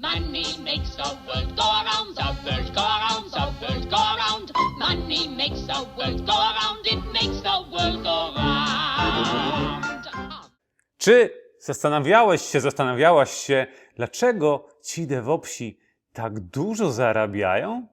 Money makes the world go around, the world go around, the world go around. Money makes the world go around, it makes the world go round. Czy zastanawiałeś się, zastanawiałaś się, dlaczego ci DevOpsi tak dużo zarabiają?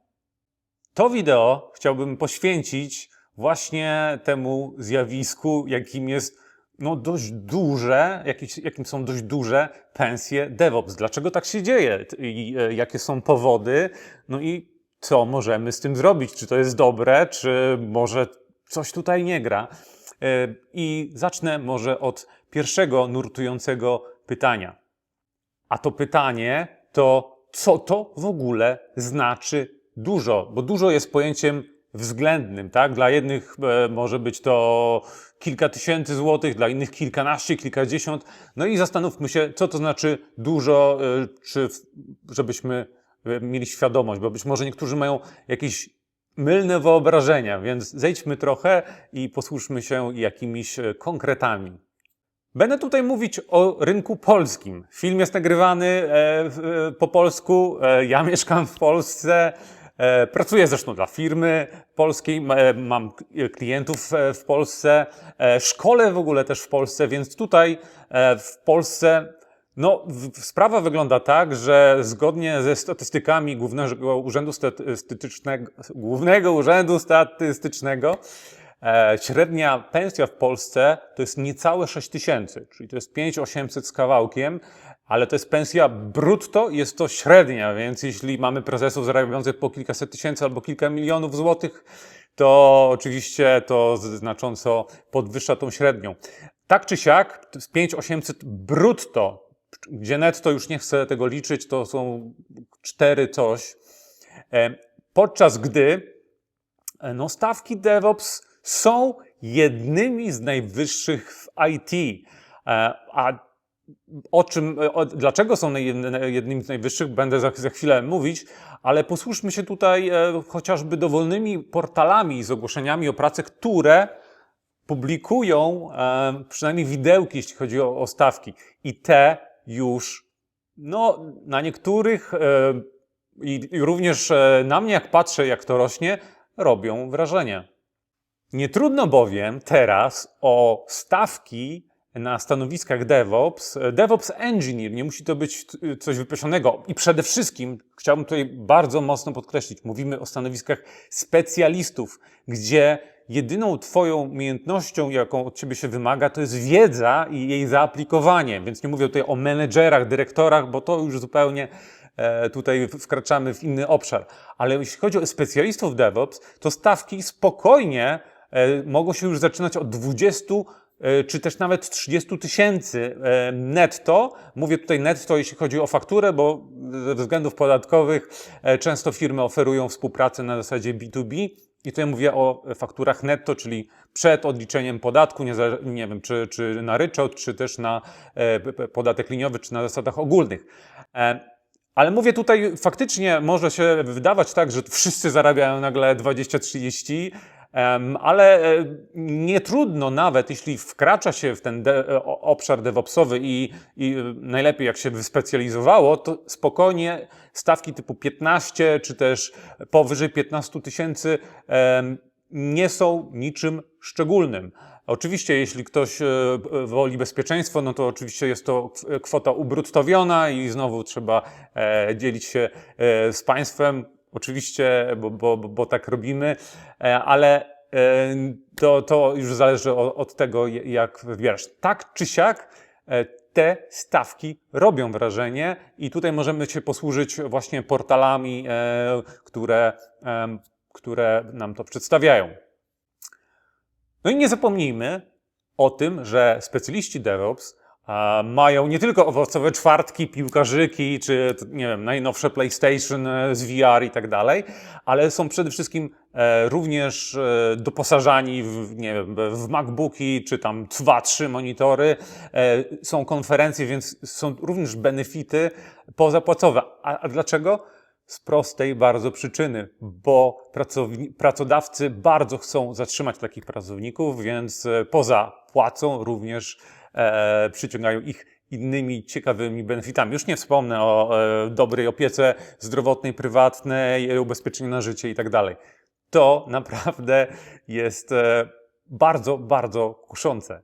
To wideo chciałbym poświęcić właśnie temu zjawisku, jakim jest no, dość duże, jakieś, jakim są dość duże pensje DevOps. Dlaczego tak się dzieje? I e, jakie są powody? No i co możemy z tym zrobić? Czy to jest dobre, czy może coś tutaj nie gra? E, I zacznę może od pierwszego nurtującego pytania. A to pytanie to, co to w ogóle znaczy dużo? Bo dużo jest pojęciem względnym, tak? Dla jednych e, może być to kilka tysięcy złotych, dla innych kilkanaście, kilkadziesiąt. No i zastanówmy się, co to znaczy dużo, e, czy żebyśmy e, mieli świadomość, bo być może niektórzy mają jakieś mylne wyobrażenia, więc zejdźmy trochę i posłuszmy się jakimiś konkretami. Będę tutaj mówić o rynku polskim. Film jest nagrywany po polsku. Ja mieszkam w Polsce. E, pracuję zresztą dla firmy polskiej. E, Mam klientów e, w Polsce. E, szkolę w ogóle też w Polsce, więc tutaj w Polsce no, sprawa wygląda tak, że zgodnie ze statystykami Głównego Urzędu Statystycznego, Głównego Urzędu Statystycznego, średnia pensja w Polsce to jest niecałe 6 tysięcy, czyli to jest 5800 z kawałkiem, ale to jest pensja brutto, jest to średnia, więc jeśli mamy prezesów zarabiających po kilkaset tysięcy albo kilka milionów złotych, to oczywiście to znacząco podwyższa tą średnią. Tak czy siak, to jest 5800 brutto, gdzie netto już nie chcę tego liczyć, to są cztery coś. E, Podczas gdy e, no, stawki DevOps są jednymi z najwyższych w IT. E, A o czym, o, dlaczego są jednymi z najwyższych, będę za, za chwilę mówić, ale posłuszmy się tutaj e, chociażby dowolnymi portalami z ogłoszeniami o pracę, które publikują e, przynajmniej widełki, jeśli chodzi o, o stawki. I te już, no, na niektórych i, również na mnie, jak patrzę, jak to rośnie, robią wrażenie. Nie trudno bowiem teraz o stawki na stanowiskach DevOps, DevOps Engineer, nie musi to być coś wypasionego. I przede wszystkim chciałbym tutaj bardzo mocno podkreślić, mówimy o stanowiskach specjalistów, gdzie jedyną Twoją umiejętnością, jaką od Ciebie się wymaga, to jest wiedza i jej zaaplikowanie. Więc nie mówię tutaj o menedżerach, dyrektorach, bo to już zupełnie e, tutaj wkraczamy w inny obszar. Ale jeśli chodzi o specjalistów DevOps, to stawki spokojnie e, mogą się już zaczynać od 20 e, czy też nawet 30 tysięcy e, netto. Mówię tutaj netto, jeśli chodzi o fakturę, bo ze względów podatkowych często firmy oferują współpracę na zasadzie B2B. I tutaj mówię o fakturach netto, czyli przed odliczeniem podatku, nie, nie wiem, czy, czy na ryczałt, czy też na podatek liniowy, czy na zasadach ogólnych. Ale mówię tutaj, faktycznie może się wydawać tak, że wszyscy zarabiają nagle 20-30, em, ale e, nie trudno nawet, jeśli wkracza się w ten de, e, obszar DevOpsowy i, i e, najlepiej jak się wyspecjalizowało, to spokojnie stawki typu 15 czy też powyżej 15 tysięcy nie są niczym szczególnym. Oczywiście, jeśli ktoś woli bezpieczeństwo, no to oczywiście jest to kw- kwota ubruttowiona i znowu trzeba dzielić się z państwem. Oczywiście, bo, bo, bo, tak robimy, e, ale e, to, to już zależy od, tego, jak wybierasz. Tak czy siak, e, te stawki robią wrażenie i tutaj możemy się posłużyć właśnie portalami, które, które nam to przedstawiają. No i nie zapomnijmy o tym, że specjaliści DevOps mają nie tylko owocowe czwartki, piłkarzyki, czy nie wiem, najnowsze PlayStation e, z VR i tak dalej, ale są przede wszystkim e, również e, doposażani w, nie wiem, w MacBooki, czy tam dwa, trzy monitory. Są konferencje, więc są również benefity pozapłacowe. A, a dlaczego? Z prostej bardzo przyczyny, bo pracodawcy bardzo chcą zatrzymać takich pracowników, więc poza płacą również e, przyciągają ich innymi ciekawymi benefitami. Już nie wspomnę o e, dobrej opiece zdrowotnej, prywatnej, ubezpieczeniu na życie i tak dalej. To naprawdę jest e, bardzo, bardzo kuszące.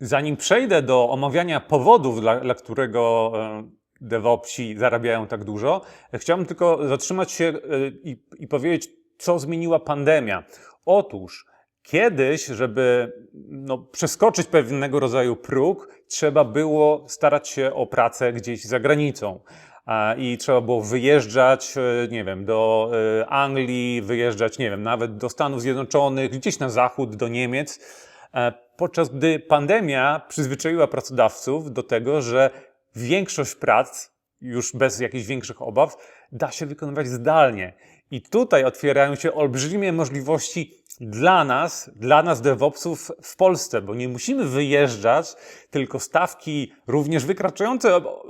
Zanim przejdę do omawiania powodów, dla, dla którego e, DevOpsi zarabiają tak dużo, e, chciałbym tylko zatrzymać się e, i, i powiedzieć, co zmieniła pandemia. Otóż kiedyś, żeby no, przeskoczyć pewnego rodzaju próg, trzeba było starać się o pracę gdzieś za granicą. I trzeba było wyjeżdżać, e, nie wiem, do e, Anglii, wyjeżdżać, nie wiem, nawet do Stanów Zjednoczonych, gdzieś na zachód, do Niemiec. E, Podczas gdy pandemia przyzwyczaiła pracodawców do tego, że większość prac, już bez jakichś większych obaw, da się wykonywać zdalnie. I tutaj otwierają się olbrzymie możliwości dla nas, dla nas DevOpsów w Polsce, bo nie musimy wyjeżdżać, tylko stawki również wykraczające o-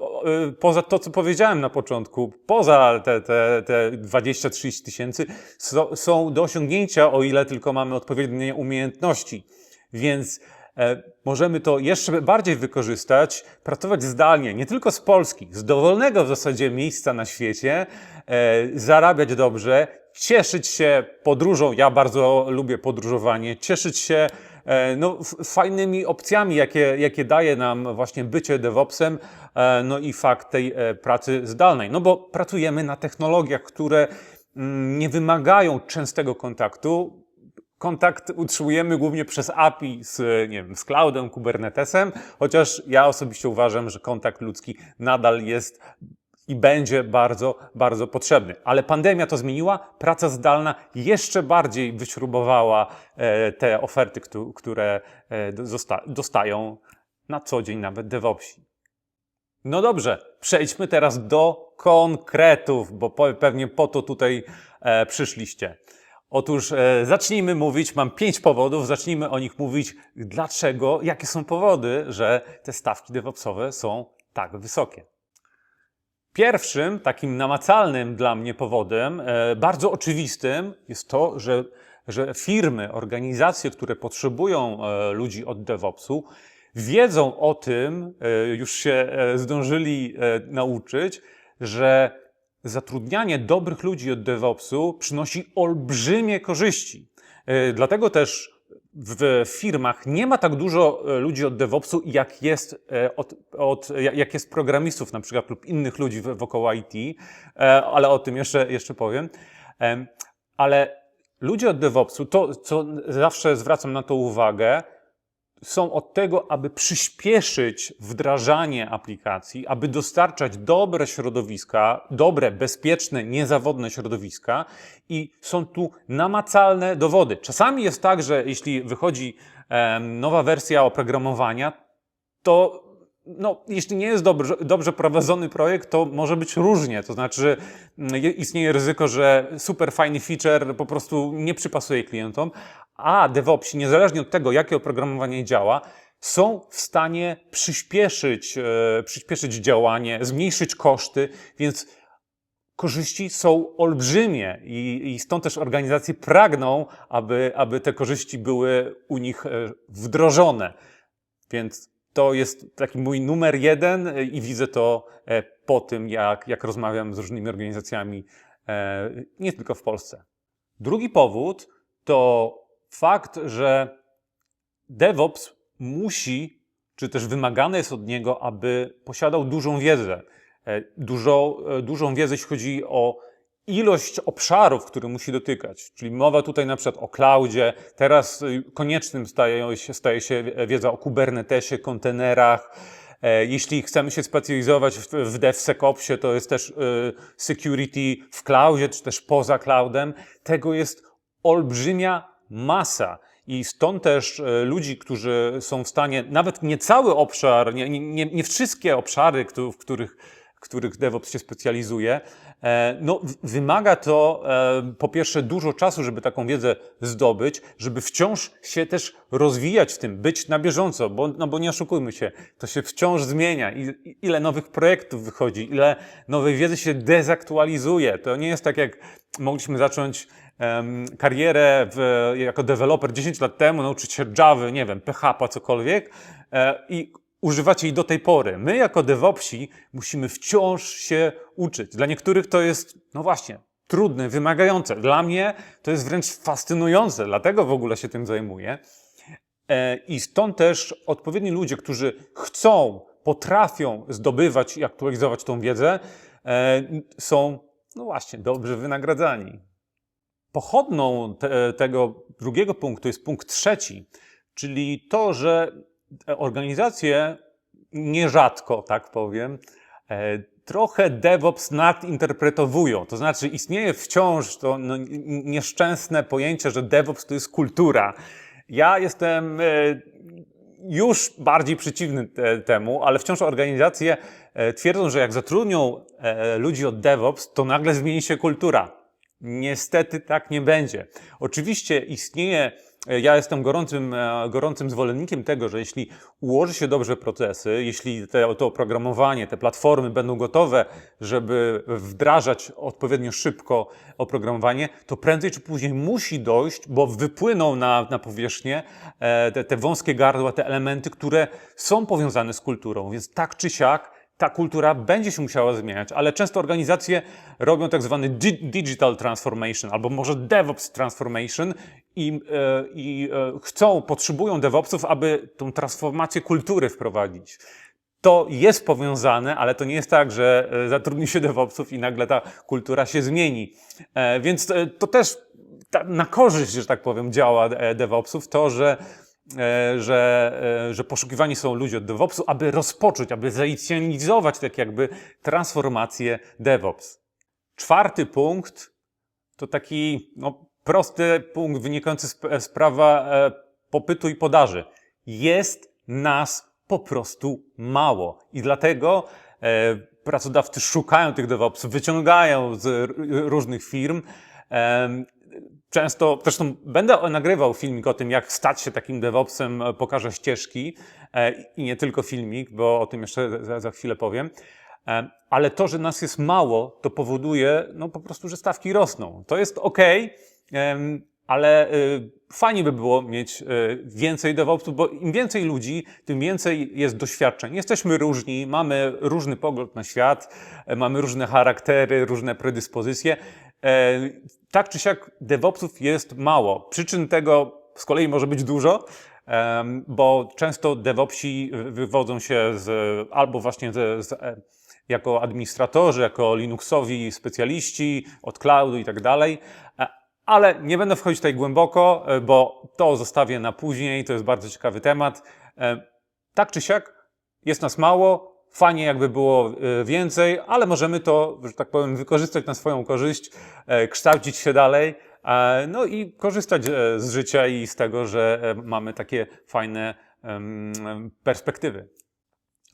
poza to, co powiedziałem na początku, poza te, te, te 20-30 tysięcy, są do osiągnięcia, o ile tylko mamy odpowiednie umiejętności. Więc możemy to jeszcze bardziej wykorzystać, pracować zdalnie, nie tylko z Polski, z dowolnego w zasadzie miejsca na świecie, e, zarabiać dobrze, cieszyć się podróżą. Ja bardzo lubię podróżowanie, cieszyć się e, no, fajnymi opcjami, jakie, jakie daje nam właśnie bycie DevOpsem, e, no i fakt tej e, pracy zdalnej. No bo pracujemy na technologiach, które mm, nie wymagają częstego kontaktu, kontakt utrzymujemy głównie przez API z, nie wiem, z cloudem, Kubernetesem, chociaż ja osobiście uważam, że kontakt ludzki nadal jest i będzie bardzo, bardzo potrzebny. Ale pandemia to zmieniła, praca zdalna jeszcze bardziej wyśrubowała e, te oferty, któ- które e, dosta- dostają na co dzień nawet DevOpsi. No dobrze, przejdźmy teraz do konkretów, bo pewnie po to tutaj e, przyszliście. Otóż e, zacznijmy mówić, mam pięć powodów, zacznijmy o nich mówić, dlaczego, jakie są powody, że te stawki DevOpsowe są tak wysokie. Pierwszym, takim namacalnym dla mnie powodem, e, bardzo oczywistym, jest to, że, że firmy, organizacje, które potrzebują e, ludzi od DevOpsu, wiedzą o tym, e, już się e, zdążyli e, nauczyć, że zatrudnianie dobrych ludzi od DevOpsu przynosi olbrzymie korzyści. E, Dlatego też w firmach nie ma tak dużo e, ludzi od DevOpsu, jak jest, e, od, od, jak jest programistów na przykład lub innych ludzi wokoło IT, ale o tym jeszcze, jeszcze powiem. Em, Ale ludzie od DevOpsu, to co zawsze zwracam na to uwagę, są od tego, aby przyspieszyć wdrażanie aplikacji, aby dostarczać dobre środowiska, dobre, bezpieczne, niezawodne środowiska i są tu namacalne dowody. Czasami jest tak, że jeśli wychodzi nowa wersja oprogramowania, to no, jeśli nie jest dobrze, dobrze prowadzony projekt, to może być różnie. To znaczy, mm, je- istnieje ryzyko, że super fajny feature po prostu nie przypasuje klientom, a DevOpsi, niezależnie od tego, jakie oprogramowanie działa, są w stanie przyspieszyć, e, przyspieszyć działanie, zmniejszyć koszty, więc korzyści są olbrzymie i, i stąd też organizacje pragną, aby, aby te korzyści były u nich e, wdrożone. Więc to jest taki mój numer jeden e, i widzę to e, po tym, jak, jak rozmawiam z różnymi organizacjami, e, nie tylko w Polsce. Drugi powód to fakt, że DevOps musi, czy też wymagane jest od niego, aby posiadał dużą wiedzę. Dużo, dużą wiedzę, jeśli chodzi o ilość obszarów, które musi dotykać. Czyli mowa tutaj na przykład o cloudzie, teraz y, koniecznym staje się, staje się wiedza o Kubernetesie, kontenerach. E, Jeśli chcemy się specjalizować w, DevSecOpsie, to jest też y, security w cloudzie, czy też poza cloudem. Tego jest olbrzymia masa. I stąd też e, ludzi, którzy są w stanie, nawet nie cały obszar, nie, nie, nie wszystkie obszary, w których, w których DevOps się specjalizuje, no, w- wymaga to e, po pierwsze dużo czasu, żeby taką wiedzę zdobyć, żeby wciąż się też rozwijać w tym, być na bieżąco, bo, no bo nie oszukujmy się, to się wciąż zmienia. I, ile nowych projektów wychodzi, ile nowej wiedzy się dezaktualizuje. To nie jest tak, jak mogliśmy zacząć karierę w, jako deweloper 10 lat temu, nauczyć się Java, nie wiem, PHP, cokolwiek e, i używacie jej do tej pory. My, jako DevOpsi, musimy wciąż się uczyć. Dla niektórych to jest, no właśnie, trudne, wymagające. Dla mnie to jest wręcz fascynujące, dlatego w ogóle się tym zajmuję. E, I stąd też odpowiedni ludzie, którzy chcą, potrafią zdobywać i aktualizować tą wiedzę, e, są, no właśnie, dobrze wynagradzani. Pochodną te, tego drugiego punktu jest punkt trzeci, czyli to, że organizacje nierzadko, tak powiem, e, trochę DevOps nadinterpretowują. To znaczy istnieje wciąż to no, nieszczęsne pojęcie, że DevOps to jest kultura. Ja jestem e, już bardziej przeciwny te, temu, ale wciąż organizacje e, twierdzą, że jak zatrudnią ludzi od DevOps, to nagle zmieni się kultura. Niestety tak nie będzie. Oczywiście istnieje, ja jestem gorącym, e, gorącym zwolennikiem tego, że jeśli ułoży się dobrze procesy, jeśli te, to oprogramowanie, te platformy będą gotowe, żeby wdrażać odpowiednio szybko oprogramowanie, to prędzej czy później musi dojść, bo wypłyną na, na powierzchnię e, te, te wąskie gardła, te elementy, które są powiązane z kulturą. Więc tak czy siak, ta kultura będzie się musiała zmieniać, ale często organizacje robią tak zwany di- digital transformation albo może DevOps transformation i, e, i e, chcą, potrzebują DevOpsów, aby tą transformację kultury wprowadzić. To jest powiązane, ale to nie jest tak, że e, zatrudni się DevOpsów i nagle ta kultura się zmieni. Więc to też na korzyść, że tak powiem, działa DevOpsów, to, że że, e, że poszukiwani są ludzie od DevOpsu, aby rozpocząć, aby zainicjować tak jakby transformację DevOps. Czwarty punkt to taki no, prosty punkt wynikający z z prawa e, popytu i podaży. Jest nas po prostu mało i dlatego e, pracodawcy szukają tych DevOpsów, wyciągają z różnych firm. Często, zresztą będę nagrywał filmik o tym, jak stać się takim DevOpsem, e, pokażę ścieżki e, i nie tylko filmik, bo o tym jeszcze za, chwilę powiem. E, Ale to, że nas jest mało, to powoduje no, po prostu, że stawki rosną. To jest ok, ale y, fajnie by było mieć y, więcej DevOpsów, bo im więcej ludzi, tym więcej jest doświadczeń. Jesteśmy różni, mamy różny pogląd na świat, mamy różne charaktery, różne predyspozycje. E, Tak czy siak DevOpsów jest mało. Przyczyn tego z kolei może być dużo, bo często DevOpsi wywodzą się z, albo właśnie z, z, e, jako administratorzy, jako Linuxowi specjaliści od cloudu i tak dalej. E, Ale nie będę wchodzić tutaj głęboko, bo to zostawię na później, to jest bardzo ciekawy temat. Tak czy siak jest nas mało, fajnie jakby było e, więcej, ale możemy to, że tak powiem, wykorzystać na swoją korzyść, e, kształcić się dalej, e, no i korzystać e, z życia i z tego, że mamy takie fajne perspektywy.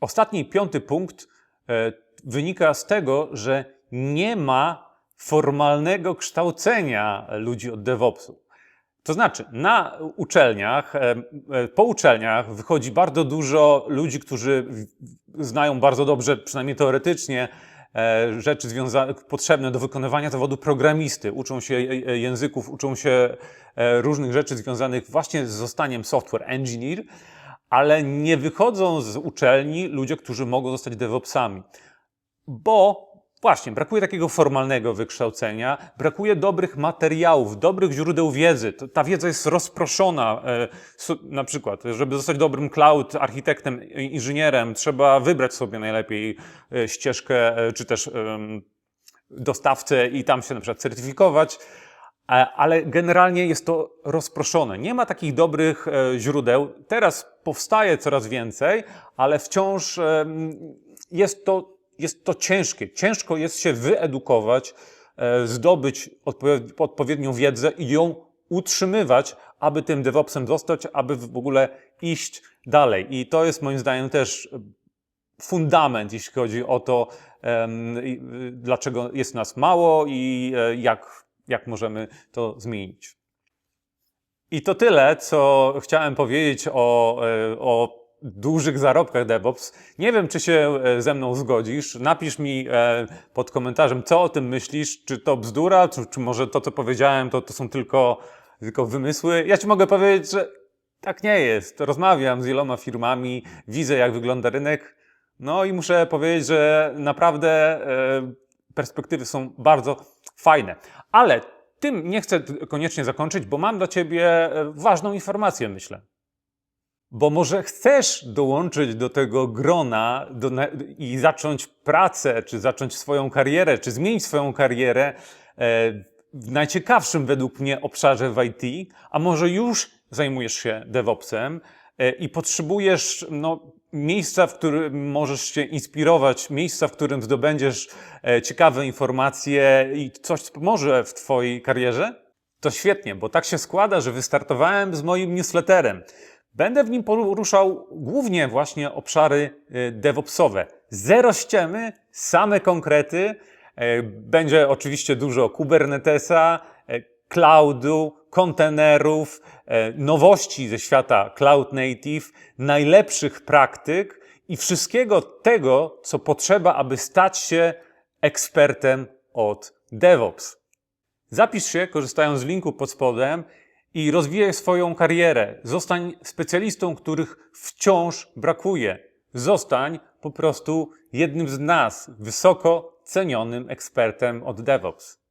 Ostatni, piąty punkt wynika z tego, że nie ma formalnego kształcenia ludzi od DevOpsu. To znaczy, na uczelniach, e, e, po uczelniach wychodzi bardzo dużo ludzi, którzy znają bardzo dobrze, przynajmniej teoretycznie, e, rzeczy związane, potrzebne do wykonywania zawodu programisty. Uczą się języków, uczą się różnych rzeczy związanych właśnie z zostaniem software engineer, ale nie wychodzą z uczelni ludzie, którzy mogą zostać DevOpsami. Bo właśnie brakuje takiego formalnego wykształcenia, brakuje dobrych materiałów, dobrych źródeł wiedzy. Ta wiedza jest rozproszona. e, Na przykład, żeby zostać dobrym cloud architektem, inżynierem, trzeba wybrać sobie najlepiej e, ścieżkę, e, czy też dostawcę i tam się na przykład certyfikować. Ale generalnie jest to rozproszone. Nie ma takich dobrych źródeł. Teraz powstaje coraz więcej, ale wciąż jest to, jest to ciężkie. Ciężko jest się wyedukować, e, zdobyć odpowie- odpowiednią wiedzę i ją utrzymywać, aby tym DevOpsem zostać, aby w ogóle iść dalej. I to jest moim zdaniem też fundament, jeśli chodzi o to, y, dlaczego jest nas mało i e, jak, jak możemy to zmienić. I to tyle, co chciałem powiedzieć o, e, o dużych zarobkach DevOps. Nie wiem, czy się e, ze mną zgodzisz. Napisz mi e, pod komentarzem, co o tym myślisz. Czy to bzdura, czy, czy może to, co powiedziałem, to, to są tylko, tylko wymysły. Ja ci mogę powiedzieć, że Tak nie jest. Rozmawiam z wieloma firmami, widzę jak wygląda rynek. No i muszę powiedzieć, że naprawdę e, perspektywy są bardzo fajne. Ale tym nie chcę koniecznie zakończyć, bo mam dla Ciebie ważną informację, myślę. Bo może chcesz dołączyć do tego grona do, i zacząć pracę, czy zacząć swoją karierę, czy zmienić swoją karierę e, w najciekawszym według mnie obszarze w IT, a może już zajmujesz się DevOpsem e, i potrzebujesz no, miejsca, w którym możesz się inspirować, miejsca, w którym zdobędziesz e, ciekawe informacje i coś pomoże w Twojej karierze? To świetnie, bo tak się składa, że wystartowałem z moim newsletterem. Będę w nim poruszał głównie właśnie obszary y, DevOpsowe. Zero ściemy, same konkrety. E, Będzie oczywiście dużo Kubernetesa, e, cloudu, kontenerów, e, nowości ze świata Cloud Native, najlepszych praktyk i wszystkiego tego, co potrzeba, aby stać się ekspertem od DevOps. Zapisz się, korzystając z linku pod spodem i rozwijaj swoją karierę. Zostań specjalistą, których wciąż brakuje. Zostań po prostu jednym z nas, wysoko cenionym ekspertem od DevOps.